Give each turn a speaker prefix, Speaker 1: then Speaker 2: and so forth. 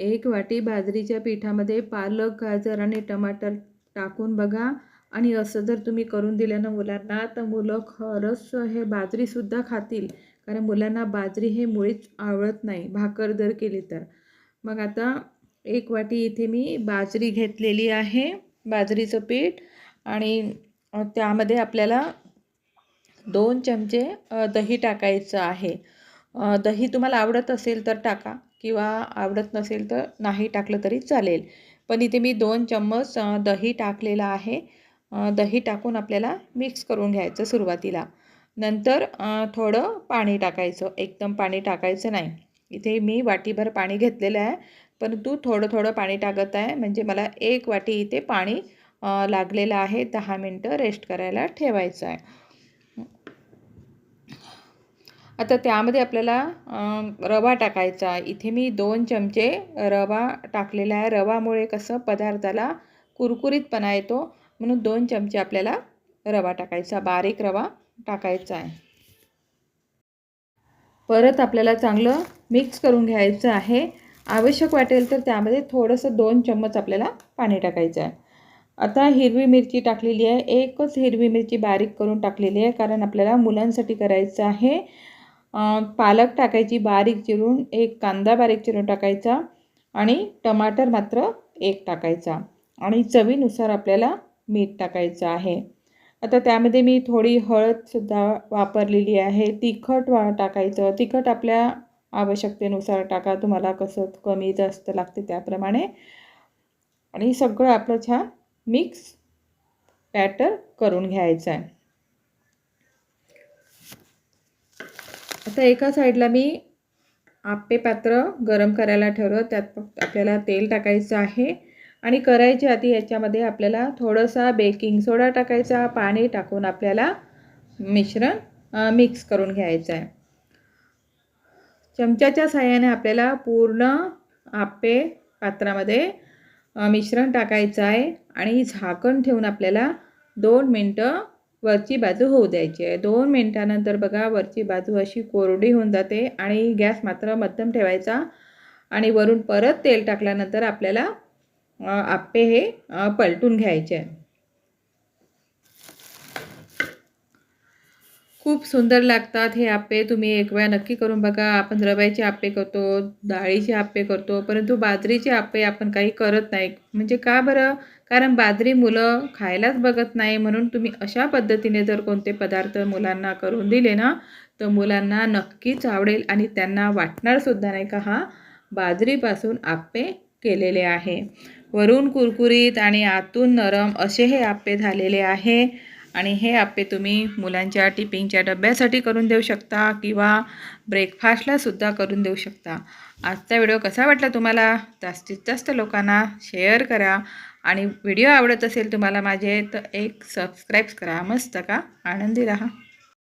Speaker 1: एक वाटी बाजरीच्या पिठामध्ये पालक गाजर आणि टमाटर टाकून बघा. आणि असं जर तुम्ही करून दिलं ना मुलांना तर मुलं खरंच हे बाजरीसुद्धा खातील. कारण मुलांना बाजरी हे मुळीच आवडत नाही भाकर जर केली तर. मग आता एक वाटी इथे मी बाजरी घेतलेली आहे बाजरीचं पीठ. आणि त्यामध्ये आपल्याला दोन चमचे दही टाकायचं आहे. दही तुम्हाला आवडत असेल तर टाका किंवा आवडत नसेल तर नाही टाकलं तरी चालेल. पण इथे मी दोन चम्मच दही टाकलेलं आहे. दही टाकून आपल्याला मिक्स करून घ्यायचं सुरुवातीला. नंतर थोडं पाणी टाकायचं. एकदम पाणी टाकायचं नाही. इथे मी वाटीभर पाणी घेतलेलं आहे. परंतु थोडं थोडं पाणी टाकत आहे. म्हणजे मला एक वाटी इथे पाणी लागलेलं आहे. दहा मिनटं रेस्ट करायला ठेवायचं आहे. आता त्यामध्ये आपल्याला रवा टाकायचा. इथे मी दोन चमचे रवा टाकलेला आहे. रवामुळे कसं पदार्थाला कुरकुरीतपणा येतो म्हणून दोन चमचे आपल्याला रवा टाकायचा. बारीक रवा टाकायचा आहे. परत आपल्याला चांगलं मिक्स करून घ्यायचं आहे. आवश्यक वाटेल तर त्यामध्ये थोडंसं दोन चम्मच आपल्याला पाणी टाकायचं आहे. आता हिरवी मिरची टाकलेली आहे. एकच हिरवी मिरची बारीक करून टाकलेली आहे कारण आपल्याला मुलांसाठी करायचं आहे. पालक टाकायची बारीक चिरून एक कांदा बारीक चिरून टाकायचा आणि टमाटर मात्र एक टाकायचा आणि चवीनुसार आपल्याला मीठ टाकायचं आहे. आता त्यामध्ये मी थोडी हळदसुद्धा वापरलेली आहे. तिखट वा टाकायचं. तिखट आपल्या आवश्यकतेनुसार टाका. तुम्हाला कसं कमी जास्त लागते त्याप्रमाणे. आणि सगळं आपलं छान मिक्स बॅटर करून घ्यायचं आहे. आता एका साईडला मी आप्पे पात्र गरम करायला ठेवलं. त्यात फक्त आपल्याला तेल टाकायचं आहे. आणि करायच्या आधी याच्यामध्ये आपल्याला थोडंसा बेकिंग सोडा टाकायचा पाणी टाकून आपल्याला मिश्रण मिक्स करून घ्यायचं आहे. चमच्याच्या साह्याने आपल्याला पूर्ण आप्पे पात्रामध्ये मिश्रण टाकायचं आहे. आणि झाकण ठेवून आपल्याला दोन मिनटं वरची बाजू होऊ द्यायची आहे. दोन मिनटानंतर बघा वरची बाजू अशी कोरडी होऊन जाते आणि गॅस मात्र मध्यम ठेवायचा आणि वरून परत तेल टाकल्यानंतर आपल्याला आप्पे हे पलटून घ्यायचे. आहे खूप सुंदर लागतात हे आप्पे. तुम्ही एक वेळा नक्की करून बघा. आपण रव्याचे आप्पे करतो डाळीचे आप्पे करतो परंतु बाजरीचे आप्पे आपण काही करत नाही. म्हणजे का बरं? कारण बाजरी मुलं खायलाच बघत नाही म्हणून तुम्ही अशा पद्धतीने जर कोणते पदार्थ मुलांना करून दिले ना तर मुलांना नक्कीच आवडेल आणि त्यांना वाटणारसुद्धा नाही का हा बाजरीपासून आप्पे केलेले आहे. वरून कुरकुरीत आणि आतून नरम असे हे आप्पे झालेले आहे. आणि हे आप्पे तुम्ही मुलांच्या टिफिनच्या डब्यासाठी करून देऊ शकता किंवा ब्रेकफास्टलासुद्धा करून देऊ शकता. आजचा व्हिडिओ कसा वाटला तुम्हाला? जास्तीत जास्त लोकांना शेअर करा आणि व्हिडिओ आवडत असेल तुम्हाला माझे तर एक सबस्क्राईब करा. मस्त का? आनंदी राहा.